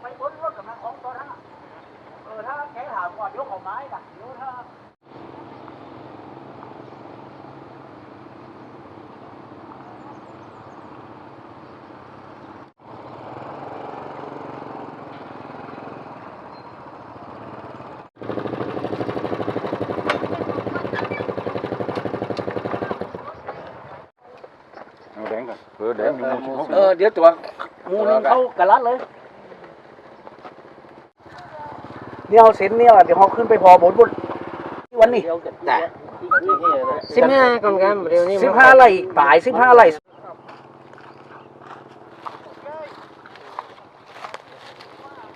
ไปบนรถกับนางของตอนนั้นอะเออถ้าแกถามก่อนยกของไม้กันเดี๋ยวถ้าเอาแดงก่อนเออแดงอยู่หมู่สิบหก เออเดี๋ยวตัวหมูนึงเข้ากระลัดเลยเนี่ยเอาเส้นเนี่ยเดี๋ยวเขาขึ้นไปพอบนบนวันนี้สิบห้าก่อนครับเดี๋ยวนี้สิบห้าไร่ป่ายสิบห้าไร่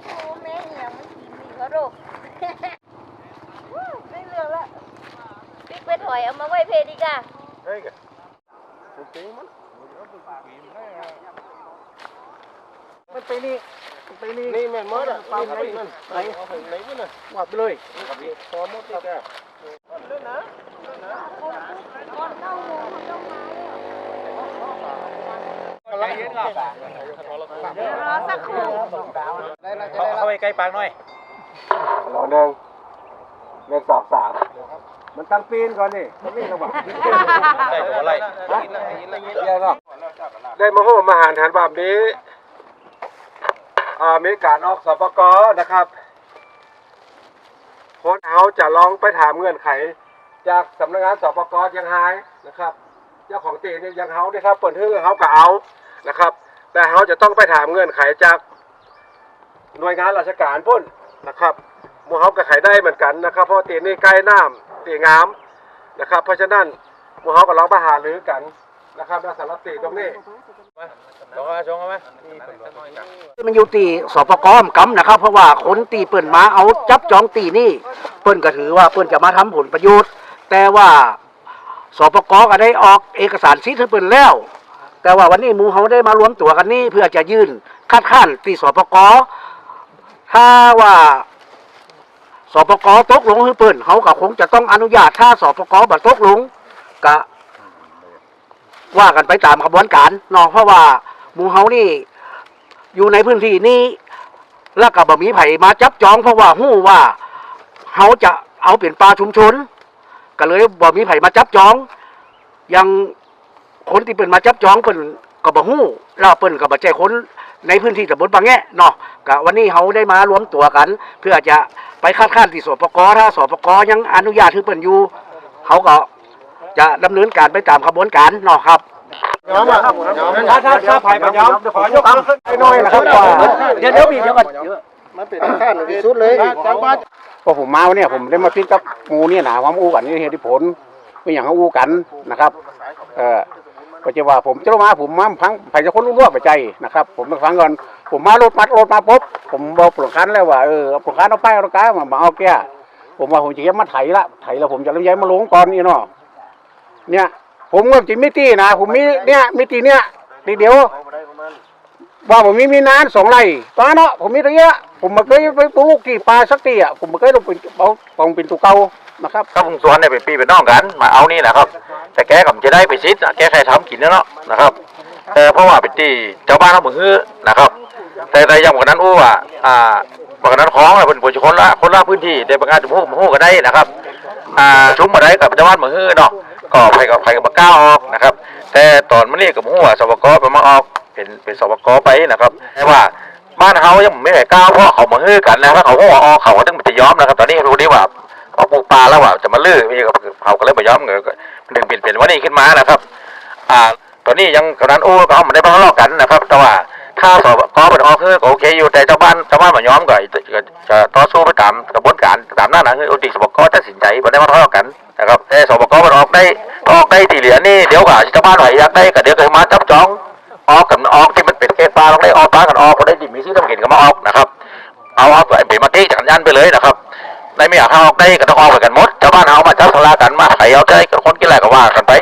โอ้แม่งยังไม่กินมีเขาดกไม่เหลืองละปิ๊กไปถอยเอามาไว้เพดีกามันไปนี่มัน ไปนี่นี่แม่นมดอะปั๊มไหนไหนเอาถึงไหนวะน่ะวัดไปเลยพอหมดอีกอะรอสักครู่เข้าไปใกล้ปากหน่อยรอหนึ่งเลขสองสามมันตั้งปีนก่อนนี่มันนี่ระหว่างใช่ตัวอะไรเดี๋ยวเนาะได้มาโหมอาหารฐานแบบนี้อ่า มีการออกสปกนะครับคนเอาจะลองไปถามเงื่อนไข จากสำนักงานสปกยังไฮนะครับ เจ้าของตีนี่ยังเฮาเนี่ยครับเปิดเฮือเขาก็เอานะครับ แต่เขาจะต้องไปถามเงื่อนไขจากหน่วยงานราชการพุ่นนะครับมูเขาก็ขายได้เหมือนกันนะครับ เพราะตีนี่ใกล้น้ำตีงามนะครับ เพราะฉะนั้นมูเขาก็ลองไปหาหรือกัน นะครับในสารตีตรงนี้มันอยู่ตีสปกมกำนะครับ เพราะว่าคนตีเปิ่นมาเอาจับจองตีนี่ เปิ่นก็ถือว่าเปิ่นจะมาทำผลประโยชน์ แต่ว่าสปกก็ได้ออกเอกสารสิทธิ์ให้เปิ่นแล้ว แต่ว่าวันนี้หมูเขาได้มารวมตัวกันนี่เพื่อจะยื่นคัดค้านตีสปกถ้าว่าสปกตกลงให้เปิ่นเขาก็คงจะต้องอนุญาตถ้าสปกบัตกลงก็ ว่ากันไปตามกระบวนการเนาะเพราะว่าหมูเฮานี่อยู่ในพื้นที่นี้แล้วก็บ่มีไผมาจับจองเพราะว่าฮู้ว่าเฮาจะเอาเป็นป่าชุมชน ก็เลยบ่มีไผมาจับจอง ยังคนที่เปิ้นมาจับจองเปิ้นก็บ่ฮู้แล้วเปิ้นก็บ่ใช่คนในพื้นที่ตำบลบางแงะเนาะก็วันนี้เฮาได้มารวมตัวกัน เพื่อจะไปคัดค้านที่สปกถ้าสปกยังอนุญาตให้เปิ้นอยู่เขาก็ จะดำเนินการไปตามกระบวนการเนาะครับยอมอะถ้าถ้าถ้าภัยประยอมขอยกให้น้อยนะครับว่าเดี๋ยวเดี๋ยวมีเดี๋ยวก่อนมันเป็นขั้นที่สุดเลยจังหวัดพอผมมาเนี่ยผมได้มาพิดกับหมูเนี่ยนะว่ามอู้กันนี่เหตุผลเป็นอย่างเขาอู้กันนะครับ เออก็จะว่าผมจะมาผมมาพังไผ่จะคนรู้ร่วไปใจนะครับ ผมต้องฟังก่อนผมมารถมัดรถมาปุ๊บผมบอกปลดคันแล้วว่าเออปลดคันเอาไปเอากามามาเอาแก้ผมว่าผมจะเก็บมาไถละไถแล้วผมจะเริ่มย้ายมาลงก่อนนี่เนาะ เนี่ย ผมก็จะมีตีนะผมมีเนี่ยมีตีเนี่ยตีเดียวว่าผมมีมีนานสองไร่ตอนเนาะผมมีตัวเยอะผมมาเคยไปปลูกกี่ปลาสักทีอะผมมาเคยลงเป็นเอาปองเป็นตัวเก่านะครับครับวงสวนเนี่ยเป็นพี่เป็นน้องกัน มาเอานี่นะครับ แต่แกก็จะได้ไปชิดแกใครทำกินเนาะนะครับ แต่เพราะว่าเป็นที่เจ้าบ้านเขามือฮื้อนะครับ แต่แต่ยังวันนั้นอู้ว่าอ่าวันนั้นของเรเป็นผู้คนละคนละพื้นที่ได้ประกาศจุ่มหูมหูก็ได้นะครับอ่าชุมมาได้กับเจ้าบ้านเหมือฮื้อเนาะ ก็ไปกับไปกับปากก้าออกนะครับ แต่ตอนมันนี่กับหูว่าสวกไปมาออกเป็นเป็นสวกไปนะครับแต่ว่าบ้านเขายังไม่ได้ก้าวเพราะเขามาฮื้อกันนะถ้าเขาหัวออกเขาก็ต้องไปยอมนะครับ ตอนนี้รู้ดีว่าเอาปลูกปลาแล้วว่าจะมาลื้อพี่ก็เขาก็เลยไปย้อมเงนดึงเปลี่ยนเปลี่ยนวันนี้ขึ้นมานะครับ อ่าตอนนี้ยังกำนันอู้ก็เขาไม่ได้มาทะเลาะกันนะครับ แต่ว่า ถ้าสอบก็เป็นออกคือโอเคอยู่แต่เจ้าบ้านเจ้าบ้านมาย้อมก็จะจะต่อสู้ไปตามกระบวนการตามหน้าหนังคืออุติสบกตัดสินใจไม่ได้มาทะเลาะกันนะครับแต่สบกมันออกได้ออกได้ตีเหรียญนี่เดี๋ยวก็เจ้าบ้านไหนอยากได้ก็เดี๋ยวก็มาจับจองออกกับออกที่มันเป็นเกตปลาลงได้ออกปลากันออกพอได้ดิมีที่ต้องเห็นก็มาออกนะครับ เอาเอาไปมาเก้จักรยานไปเลยนะครับในไม่อยากให้ออกได้ก็ต้องออกไปกันหมดชาวบ้านเอามาจับสลากันมาไถเอาใจกับคนกินอะไรก็ว่ากันไป